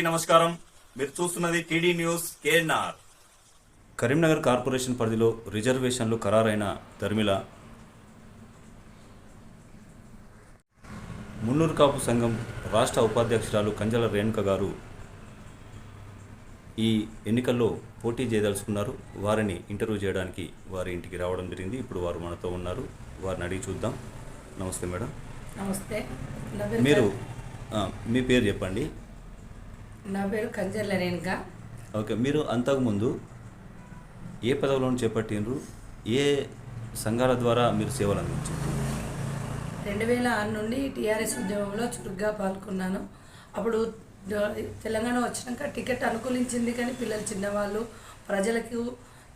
అందరికీ నమస్కారం. మీరు చూస్తున్నది TD news KNR. Karimnagar corporation పరిధిలో రిజర్వేషన్లు ఖరారైన ధర్మిల. మున్నూరు కాపు సంఘం రాష్ట్ర ఉపాధ్యక్షురాలు కంజల రేణుక గారు ఈ ఎన్నికల్లో పోటీ చేయదలుచుకున్నారు. వారిని ఇంటర్వ్యూ చేయడానికి వారి ఇంటికి రావడం జరిగింది. ఇప్పుడు వారు మనతో ఉన్నారు. వారిని అడిగి చూద్దాం. నమస్తే మేడం. నమస్తే. మీరు మీ పేరు చెప్పండి. నా పేరు కంజర్ల రేణుక ఓకే మీరు అంతకుముందు ఏ పదవులను చేపట్టినరు ఏ సంఘాల ద్వారా మీరు సేవలు అందించారు రెండు వేల ఆరు నుండి టీఆర్ఎస్ ఉద్యమంలో చురుగ్గా పాల్గొన్నాను. అప్పుడు తెలంగాణ వచ్చినాక టికెట్ అనుకూలించింది కానీ పిల్లలు చిన్నవాళ్ళు ప్రజలకు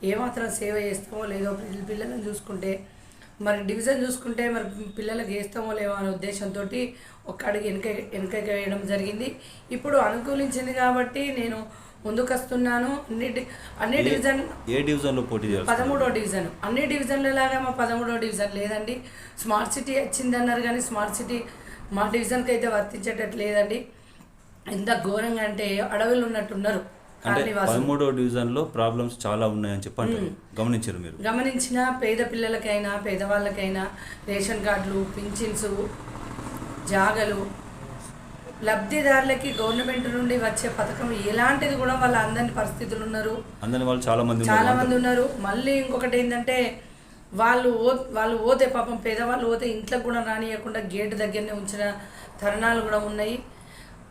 ఏమాత్రం సేవ చేస్తామో లేదో పిల్ల- పిల్లలను చూసుకుంటే మరి డివిజన్ చూసుకుంటే మరి పిల్లలకు వేస్తామో లేవో అనే ఉద్దేశంతో ఒక అడుగు వెనక వెనకకి వేయడం జరిగింది. ఇప్పుడు అనుకూలించింది కాబట్టి నేను ముందుకు వస్తున్నాను అన్ని డి- అన్ని ఏ- డివిజన్ ఏ డివిజన్లో పోటీ పదమూడో డివిజన్. అన్ని డివిజన్ల లాగా మా పదమూడో డివిజన్ లేదండి. స్మార్ట్ సిటీ వచ్చింది అన్నారు కానీ స్మార్ట్ సిటీ మా డివిజన్కి అయితే వర్తించేటట్టు లేదండి. ఎంత ఘోరంగా అంటే అడవులు ఉన్నట్టున్నారు. అంటే కాలనీవాసులు పదమూడో డివిజన్లో ప్రాబ్లమ్స్ చాలా ఉన్నాయని చెప్పి అంటారు. గమనించారు మీరు. గమనించిన పేద పిల్లలకైనా పేదవాళ్ళకైనా రేషన్ కార్డులు పింఛన్స్ జాగలు లబ్ధిదారులకి గవర్నమెంట్ నుండి వచ్చే పథకం ఎలాంటిది కూడా వాళ్ళ అందని పరిస్థితులు ఉన్నారు. అందరి వాళ్ళు చాలా మంది చాలా మంది ఉన్నారు. మళ్ళీ ఇంకొకటి ఏంటంటే వాళ్ళు ఓ వాళ్ళు పోతే పాపం పేదవాళ్ళు పోతే ఇంట్లోకి కూడా రానియకుండా గేటు దగ్గరనే ఉంచిన తరుణాలు కూడా ఉన్నాయి.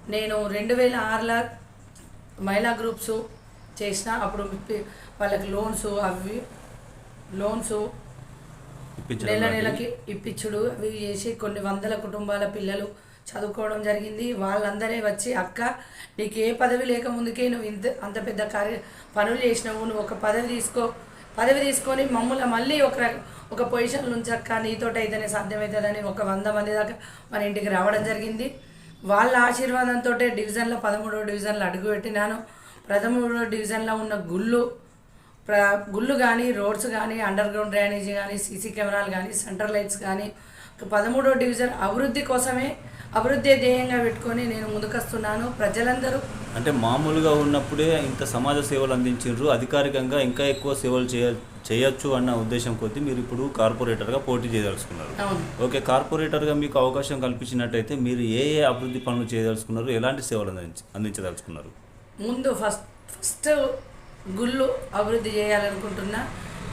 నేను రెండు వేల ఆరులో మహిళా గ్రూప్స్ చేసిన అప్పుడు వాళ్ళకి లోన్స్ అవి లోన్స్ నెల. నెలకి ఇప్పించుడు అవి చేసి కొన్ని వందల కుటుంబాల పిల్లలు చదువుకోవడం జరిగింది వాళ్ళందరే వచ్చి అక్క నీకు ఏ పదవి లేక ముందుకే నువ్వు ఇంత అంత పెద్ద కార్య పనులు చేసినావు నువ్వు ఒక పదవి తీసుకో పదవి తీసుకొని మమ్మల్ని మళ్ళీ ఒక ఒక పొజిషన్ నుంచి అక్క నీతోటి అయితేనే సాధ్యమవుతుందని ఒక వంద మంది దాకా మన ఇంటికి రావడం జరిగింది వాళ్ళ ఆశీర్వాదంతో డివిజన్లో పదమూడవ డివిజన్లో అడుగుపెట్టినాను. పదమూడవ డివిజన్లో ఉన్న గుళ్ళు గుళ్ళు కానీ రోడ్స్ కానీ అండర్ గ్రౌండ్ డ్రైనేజీ కానీ సీసీ కెమెరాలు కానీ సెంటర్ లైట్స్ కానీ పదమూడో డివిజన్ అభివృద్ధి కోసమే అభివృద్ధి ధ్యేయంగా పెట్టుకొని నేను ముందుకొస్తున్నాను. ప్రజలందరూ అంటే మామూలుగా ఉన్నప్పుడే ఇంత సమాజ సేవలు అందించారు అధికారికంగా ఇంకా ఎక్కువ సేవలు చేయ చేయొచ్చు అన్న ఉద్దేశం కొద్దీ మీరు ఇప్పుడు కార్పొరేటర్గా పోటీ చేయదలుచుకున్నారు. ఓకే కార్పొరేటర్గా మీకు అవకాశం కల్పించినట్టయితే మీరు ఏ ఏ అభివృద్ధి పనులు చేయదలుచుకున్నారు? ఎలాంటి సేవలు అందించ అందించదలుచుకున్నారు? ముందు ఫస్ట్ ఫస్ట్ గుళ్ళు అభివృద్ధి చేయాలనుకుంటున్నా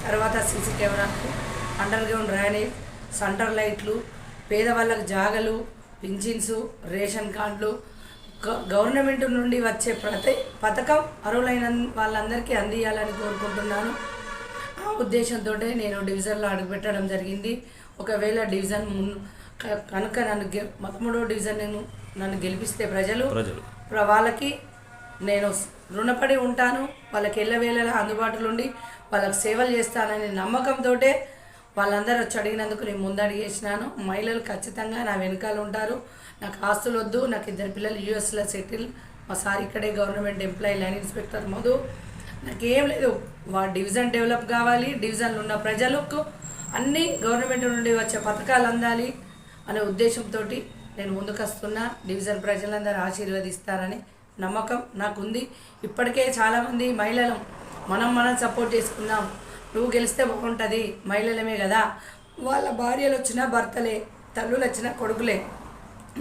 తర్వాత సీసీ కెమెరాలు అండర్ గ్రౌండ్ డ్రైనేజ్ సెంటర్ లైట్లు పేదవాళ్ళకి జాగలు పింఛన్స్ రేషన్ కార్డులు గ- గవర్నమెంట్ నుండి వచ్చే ప్రతి పథకం అర్హులైన వాళ్ళందరికీ అందియాలని కోరుకుంటున్నాను. ఆ ఉద్దేశంతో నేను డివిజన్లో అడుగుపెట్టడం జరిగింది. ఒకవేళ డివిజన్ కనుక నన్ను గె పదమూడో డివిజన్ నేను నన్ను గెలిపిస్తే ప్రజలు ప్రజలు. ప్ర- వాళ్ళకి నేను రుణపడి ఉంటాను వాళ్ళకి ఎల్లవేళలా అందుబాటులో ఉండి వాళ్ళకి సేవలు చేస్తాననే నమ్మకంతో వాళ్ళందరూ వచ్చి అడిగినందుకు నేను ముందడిగేసినాను మహిళలు ఖచ్చితంగా నా వెనకాల ఉంటారు. నాకు ఆస్తులు వద్దు నాకు ఇద్దరు పిల్లలు యూఎస్లో సెటిల్ మా సార్ ఇక్కడే government employee line inspector Madhu నాకేం లేదు వా డివిజన్ డెవలప్ కావాలి డివిజన్లో ఉన్న ప్రజలకు అన్నీ గవర్నమెంట్ నుండి వచ్చే పథకాలు అందాలి అనే ఉద్దేశంతో నేను ముందుకు వస్తున్నా డివిజన్ ప్రజలందరూ ఆశీర్వదిస్తారని నమ్మకం నాకుంది. ఇప్పటికే చాలామంది మహిళలు మనం మనం సపోర్ట్ చేసుకున్నాం. నువ్వు గెలిస్తే బాగుంటుంది మహిళలమే కదా. వాళ్ళ భార్యలు వచ్చినా భర్తలే తల్లులు వచ్చినా కొడుకులే.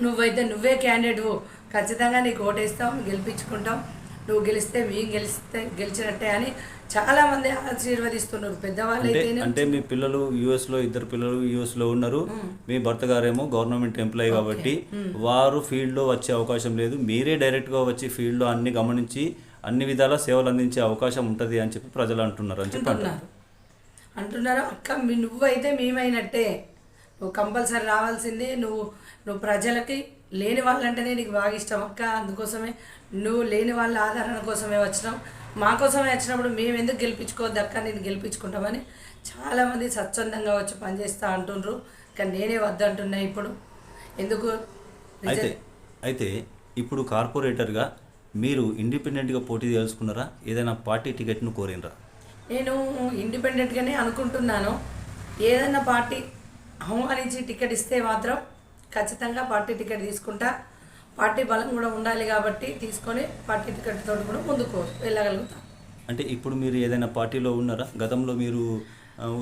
నువ్వైతే నువ్వే క్యాండిడేట్ ఖచ్చితంగా నీకు ఓటేస్తాం గెలిపించుకుంటాం. నువ్వు గెలిస్తే మేము గెలిస్తే గెలిచినట్టే అని చాలా మంది ఆశీర్వదిస్తున్నారు. పెద్దవాళ్ళు అంటే మీ పిల్లలు యుఎస్లో ఇద్దరు పిల్లలు యుఎస్లో ఉన్నారు. మీ భర్త గారేమో గవర్నమెంట్ ఎంప్లాయీ కాబట్టి వారు ఫీల్డ్లో వచ్చే అవకాశం లేదు. మీరే డైరెక్ట్గా వచ్చి ఫీల్డ్లో అన్ని గమనించి అన్ని విధాల సేవలు అందించే అవకాశం ఉంటది అని చెప్పి ప్రజలు అంటున్నారు అని చెప్పి అంటున్నారు. అంటున్నారు అక్క మీ నువ్వైతే మేమైనట్టే. నువ్వు కంపల్సరీ రావాల్సిందే. నువ్వు నువ్వు ప్రజలకి లేని వాళ్ళంటేనే నీకు బాగా ఇష్టం అక్క. అందుకోసమే నువ్వు లేని వాళ్ళ ఆదరణ కోసమే వచ్చినాం మా కోసమే వచ్చినప్పుడు మేము ఎందుకు గెలిపించుకోవద్దు అక్క? నేను గెలిపించుకుంటామని చాలామంది స్వచ్ఛందంగా వచ్చి పనిచేస్తా అంటుండ్రు. కానీ నేనే వద్దంటున్నా ఇప్పుడు. ఎందుకు? అయితే అయితే ఇప్పుడు కార్పొరేటర్గా మీరు ఇండిపెండెంట్గా పోటీ తెలుసుకున్నారా ఏదైనా పార్టీ టికెట్ను కోరినరా నేను ఇండిపెండెంట్గానే అనుకుంటున్నాను. ఏదైనా పార్టీ ఆహ్వానించి టికెట్ ఇస్తే మాత్రం ఖచ్చితంగా పార్టీ టికెట్ తీసుకుంటా. పార్టీ బలం కూడా ఉండాలి కాబట్టి తీసుకొని పార్టీ టికెట్ తోటి కూడా ముందుకు వెళ్ళగలుగుతాం. అంటే ఇప్పుడు మీరు ఏదైనా పార్టీలో ఉన్నారా? గతంలో మీరు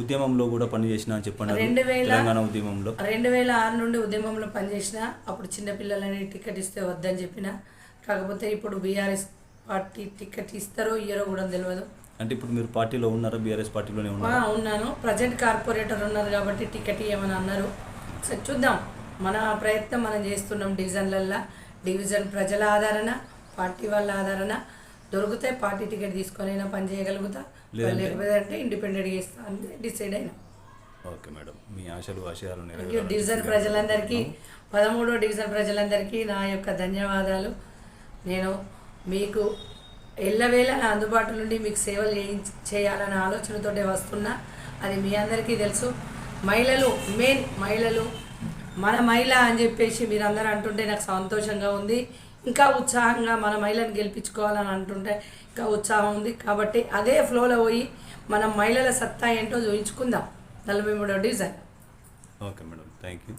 ఉద్యమంలో కూడా పనిచేసిన అని చెప్పన్నారు. రెండు వేల ఉద్యమంలో. రెండు వేల ఆరు నుండి ఉద్యమంలో పనిచేసిన అప్పుడు చిన్నపిల్లలని టికెట్ ఇస్తే వద్దని చెప్పిన. కాకపోతే ఇప్పుడు బీఆర్ఎస్ పార్టీ టికెట్ ఇస్తారో ఇయ్యరో కూడా తెలియదు అంటే ఇప్పుడు మీరు పార్టీలో ఉన్నారా? బీఆర్ఎస్ పార్టీలోనే ఉన్నారా? ఉన్నాను. ప్రజెంట్ కార్పొరేటర్ ఉన్నారు కాబట్టి టికెట్ ఇవ్వమని అన్నారు. సరే చూద్దాం. మన ప్రయత్నం మనం చేస్తున్నాం డివిజన్లల్లో. డివిజన్ ప్రజల ఆదరణ పార్టీ వాళ్ళ ఆదరణ. దొరికితే పార్టీ టికెట్ తీసుకొని అయినా పని చేయగలుగుతా? లేకపోతే అంటే ఇండిపెండెంట్గా ఇస్తా అని డిసైడ్ అయినా. Okay madam. మీ ఆశలు ఆశయాలు డివిజన్ ప్రజలందరికీ పదమూడో డివిజన్ ప్రజలందరికీ నా యొక్క ధన్యవాదాలు. నేను మీకు ఎల్లవేళ నా అందుబాటు నుండి మీకు సేవలు చేయాలనే ఆలోచనతోటే వస్తున్నా. అది మీ అందరికీ తెలుసు. మహిళలు మెయిన్ మహిళలు మన మహిళ అని చెప్పేసి మీరందరూ అంటుంటే నాకు సంతోషంగా ఉంది. ఇంకా ఉత్సాహంగా మన మహిళను గెలిపించుకోవాలని అంటుంటే ఇంకా ఉత్సాహం ఉంది. కాబట్టి అదే ఫ్లోలో పోయి మనం మహిళల సత్తా ఏంటో చూపించుకుందాం నలభై మూడో division. Okay madam. Thank you.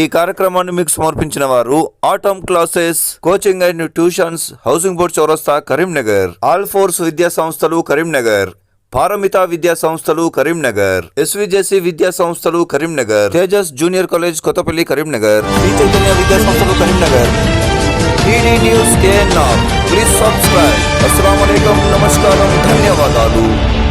ఈ కార్యక్రమాన్ని మీకు సమర్పించిన వారు Atom classes coaching and tuitions housing board చౌరస్తా కరీంనగర్. ఆల్ ఫోర్స్ విద్యా సంస్థలు కరీంనగర్. పారమిత విద్యా సంస్థలు కరీంనగర్. ఎస్విజేసి విద్యా సంస్థలు Karimnagar. Tejas junior college Kothapalli Karimnagar. Shri Chaitanya విద్యా సంస్థలు Karimnagar. TD news KNR please subscribe. అస్సలం నమస్కారం. ధన్యవాదాలు.